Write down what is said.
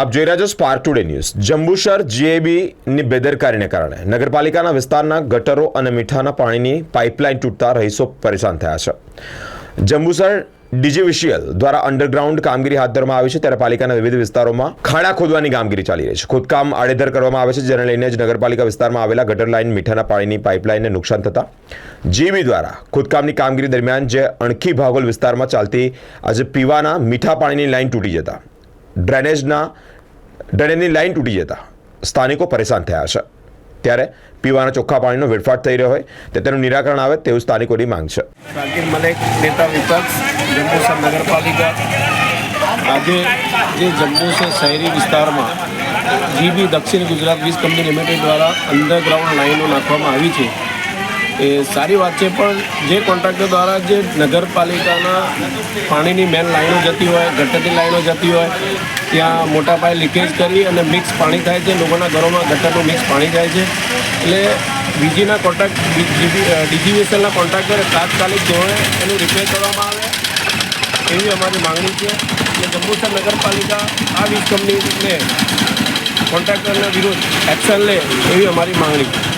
આપ જોઈ રહ્યા છો સ્પાર્ક ટુડે ન્યૂઝ જંબુસર જીએબીની બેદરકારીને કારણે નગરપાલિકાના વિસ્તારના ગટરો અને મીઠાના પાણીની પાઇપલાઇન તૂટતા રહીશો પરેશાન થયા છે. જંબુસર ડીજીવીસીએલ દ્વારા અંડરગ્રાઉન્ડ કામગીરી હાથ ધરવામાં આવી છે. ત્યારે પાલિકાના વિવિધ વિસ્તારોમાં ખાડા ખોદવાની કામગીરી ચાલી રહી છે. ખોદકામ આડેધર કરવામાં આવે છે, જેને લઈને જ નગરપાલિકા વિસ્તારમાં આવેલા ગટર લાઇન, મીઠાના પાણીની પાઇપલાઇનને નુકસાન થતા જીબી દ્વારા ખોદકામની કામગીરી દરમિયાન જે અણખી ભાગોલ વિસ્તારમાં ચાલતી આજે પીવાના મીઠા પાણીની લાઇન તૂટી જતા ડ્રેનેજના ડ્રેનેજની લાઇન તૂટી જતા સ્થાનિકો પરેશાન થયા છે. ત્યારે પીવાના ચોખ્ખા પાણીનો વેડફાટ થઈ રહ્યો હોય તે તેનું નિરાકરણ આવે તેવું સ્થાનિકોની માંગ છે. આજે જે જંબુસર શહેરી વિસ્તારમાં જીબી દક્ષિણ ગુજરાત વીજ કંપની લિમિટેડ દ્વારા અંડરગ્રાઉન્ડ લાઈનો નાખવામાં આવી છે. એ સારી વાત છે, પણ જે કોન્ટ્રાક્ટર દ્વારા જે નગરપાલિકાના પાણીની મેન લાઈનો જતી હોય, ગટરની લાઈનો જતી હોય, ત્યાં મોટા પાયે લીકેજ કરી અને મિક્સ પાણી થાય છે, લોકોના ઘરોમાં ગટરનું મિક્સ પાણી જાય છે. એટલે બીજીના કોન્ટ્રાક્ટ ડીજીવીએસએલના કોન્ટ્રાક્ટરે તાત્કાલિક ધોરણે એનું રિપેર કરવામાં આવે, એવી અમારી માંગણી છે. કે જંબુસર નગરપાલિકા આ વીજ કંપનીને કોન્ટ્રાક્ટરના વિરુદ્ધ એક્શન લે એવી અમારી માંગણી છે.